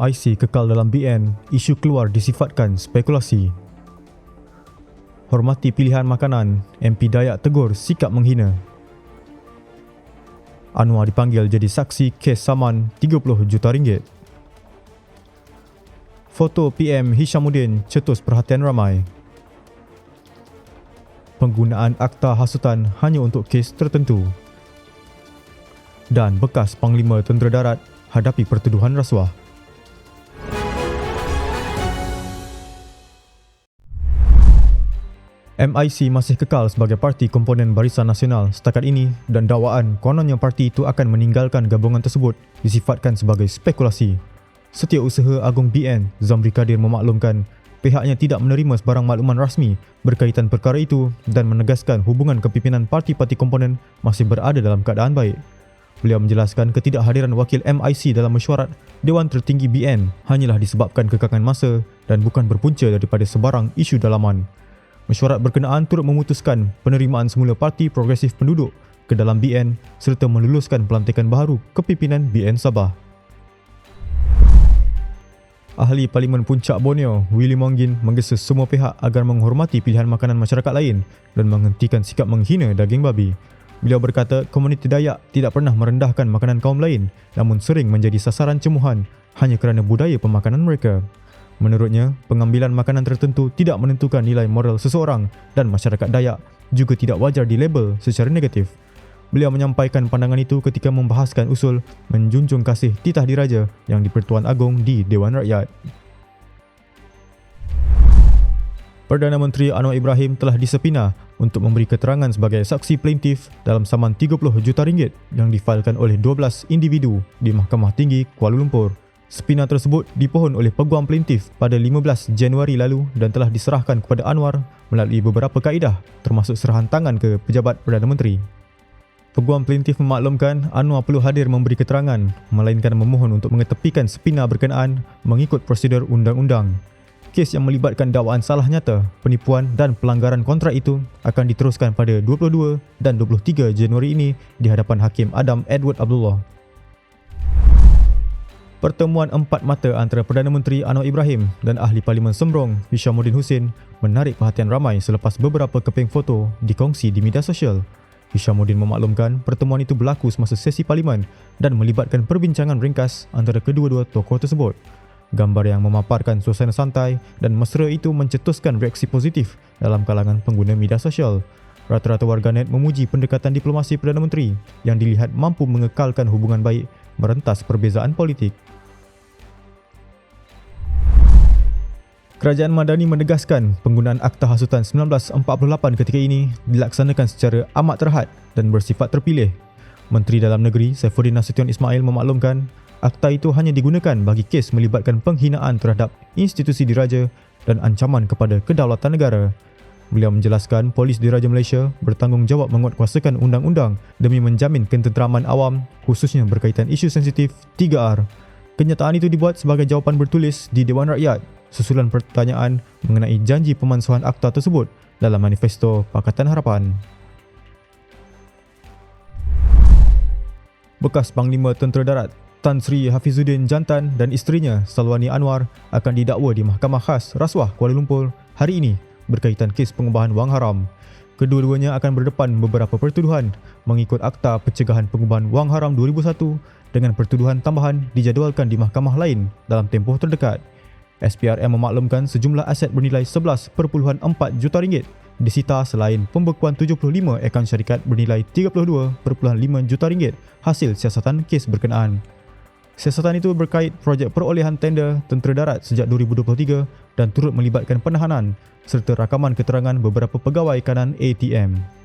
MIC kekal dalam BN, isu keluar disifatkan spekulasi. Hormati pilihan makanan, MP Dayak tegur sikap menghina. Anwar dipanggil jadi saksi kes saman 30 juta ringgit. Foto PM Hishamuddin cetus perhatian ramai. Penggunaan akta hasutan hanya untuk kes tertentu. Dan bekas Panglima Tentera Darat hadapi pertuduhan rasuah. MIC masih kekal sebagai parti komponen Barisan Nasional setakat ini dan dakwaan kononnya parti itu akan meninggalkan gabungan tersebut disifatkan sebagai spekulasi. Setiausaha Agung BN, Zamri Kadir memaklumkan pihaknya tidak menerima sebarang makluman rasmi berkaitan perkara itu dan menegaskan hubungan kepimpinan parti-parti komponen masih berada dalam keadaan baik. Beliau menjelaskan ketidakhadiran wakil MIC dalam mesyuarat Dewan Tertinggi BN hanyalah disebabkan kekangan masa dan bukan berpunca daripada sebarang isu dalaman. Mesyuarat berkenaan turut memutuskan penerimaan semula Parti Progresif Penduduk ke dalam BN serta meluluskan pelantikan baru kepimpinan BN Sabah. Ahli Parlimen Puncak Borneo, Willy Monggin menggesa semua pihak agar menghormati pilihan makanan masyarakat lain dan menghentikan sikap menghina daging babi. Beliau berkata komuniti Dayak tidak pernah merendahkan makanan kaum lain namun sering menjadi sasaran cemuhan hanya kerana budaya pemakanan mereka. Menurutnya, pengambilan makanan tertentu tidak menentukan nilai moral seseorang dan masyarakat Dayak juga tidak wajar dilabel secara negatif. Beliau menyampaikan pandangan itu ketika membahaskan usul menjunjung kasih titah diraja yang di-Pertuan Agong di Dewan Rakyat. Perdana Menteri Anwar Ibrahim telah disepina untuk memberi keterangan sebagai saksi plaintif dalam saman 30 juta ringgit yang difailkan oleh 12 individu di Mahkamah Tinggi Kuala Lumpur. Sepina tersebut dipohon oleh peguam plaintif pada 15 Januari lalu dan telah diserahkan kepada Anwar melalui beberapa kaedah termasuk serahan tangan ke pejabat Perdana Menteri. Peguam plaintif memaklumkan Anwar perlu hadir memberi keterangan melainkan memohon untuk mengetepikan sepina berkenaan mengikut prosedur undang-undang kes yang melibatkan dakwaan salah nyata, penipuan dan pelanggaran kontrak itu akan diteruskan pada 22 dan 23 Januari ini di hadapan Hakim Adam Edward Abdullah. Pertemuan empat mata antara Perdana Menteri Anwar Ibrahim dan Ahli Parlimen Sembrong Hishamuddin Hussein menarik perhatian ramai selepas beberapa keping foto dikongsi di media sosial. Hishamuddin memaklumkan pertemuan itu berlaku semasa sesi parlimen dan melibatkan perbincangan ringkas antara kedua-dua tokoh tersebut. Gambar yang memaparkan suasana santai dan mesra itu mencetuskan reaksi positif dalam kalangan pengguna media sosial. Rata-rata warganet memuji pendekatan diplomasi Perdana Menteri yang dilihat mampu mengekalkan hubungan baik merentas perbezaan politik. Kerajaan Madani menegaskan penggunaan Akta Hasutan 1948 ketika ini dilaksanakan secara amat terhad dan bersifat terpilih. Menteri Dalam Negeri Saifuddin Nasution Ismail memaklumkan akta itu hanya digunakan bagi kes melibatkan penghinaan terhadap institusi diraja dan ancaman kepada kedaulatan negara. Beliau menjelaskan polis diraja Malaysia bertanggungjawab menguatkuasakan undang-undang demi menjamin ketenteraman awam khususnya berkaitan isu sensitif 3R. Kenyataan itu dibuat sebagai jawapan bertulis di Dewan Rakyat susulan pertanyaan mengenai janji pemansuhan akta tersebut dalam manifesto Pakatan Harapan. Bekas Panglima Tentera Darat Tan Sri Hafizuddin Jantan dan isterinya Salwani Anwar akan didakwa di Mahkamah Khas Rasuah Kuala Lumpur hari ini berkaitan kes pengubahan wang haram. Kedua-duanya akan berdepan beberapa pertuduhan mengikut Akta Pencegahan Pengubahan Wang Haram 2001 dengan pertuduhan tambahan dijadualkan di mahkamah lain dalam tempoh terdekat. SPRM memaklumkan sejumlah aset bernilai 11.4 juta ringgit disita selain pembekuan 75 akaun syarikat bernilai 32.5 juta ringgit hasil siasatan kes berkenaan. Siasatan itu berkait projek perolehan tender tentera darat sejak 2023 dan turut melibatkan penahanan serta rakaman keterangan beberapa pegawai kanan ATM.